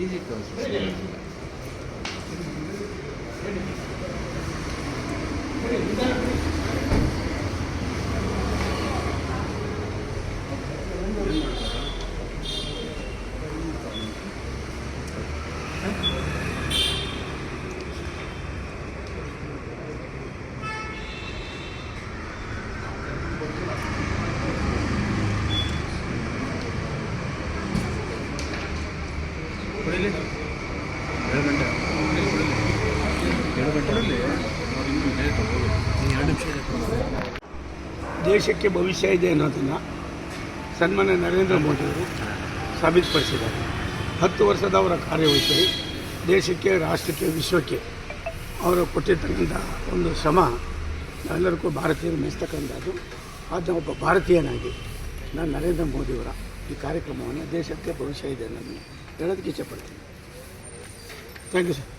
Easy process Thank you. ಎರಡು ಗಂಟೆ. ಎರಡು ಗಂಟೆ. ಎರಡು ನಿಮಿಷ ದೇಶಕ್ಕೆ ಭವಿಷ್ಯ ಇದೆ ಅನ್ನೋದನ್ನು ಸನ್ಮಾನ್ಯ ನರೇಂದ್ರ ಮೋದಿಯವರು ಸಾಬೀತುಪಡಿಸಿದ್ದಾರೆ. ಹತ್ತು ವರ್ಷದ ಅವರ ಕಾರ್ಯವೈಖರಿ ದೇಶಕ್ಕೆ ರಾಷ್ಟ್ರಕ್ಕೆ ವಿಶ್ವಕ್ಕೆ ಅವರು ಕೊಟ್ಟಿರ್ತಕ್ಕಂಥ ಒಂದು ಶ್ರಮ ಎಲ್ಲರಿಗೂ ಭಾರತೀಯರು ಮೆಚ್ಚತಕ್ಕಂಥದ್ದು ಆದ ಒಬ್ಬ ಭಾರತೀಯನಾಗಿ ನಾನು ನರೇಂದ್ರ ಮೋದಿಯವರ ಈ ಕಾರ್ಯಕ್ರಮವನ್ನು ದೇಶಕ್ಕೆ ಭವಿಷ್ಯ ಇದೆ ಅನ್ನೋದನ್ನು ಹೇಳೋದಕ್ಕೆ ಇಚ್ಛೆಪಡ್ತೀನಿ ಥ್ಯಾಂಕ್ ಯು ಸರ್